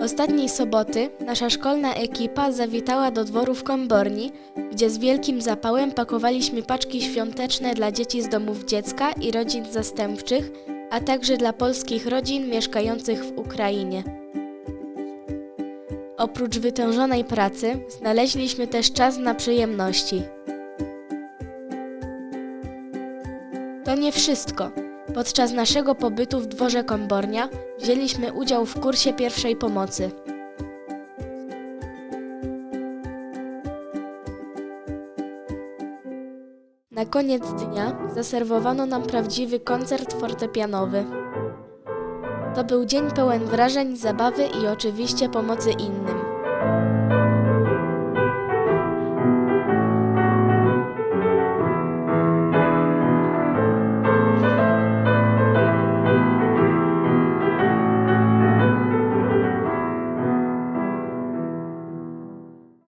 Ostatniej soboty nasza szkolna ekipa zawitała do dworu w Komborni, gdzie z wielkim zapałem pakowaliśmy paczki świąteczne dla dzieci z domów dziecka i rodzin zastępczych, a także dla polskich rodzin mieszkających w Ukrainie. Oprócz wytężonej pracy, znaleźliśmy też czas na przyjemności. To nie wszystko. Podczas naszego pobytu w dworze Kombornia wzięliśmy udział w kursie pierwszej pomocy. Na koniec dnia zaserwowano nam prawdziwy koncert fortepianowy. To był dzień pełen wrażeń, zabawy i oczywiście pomocy innym.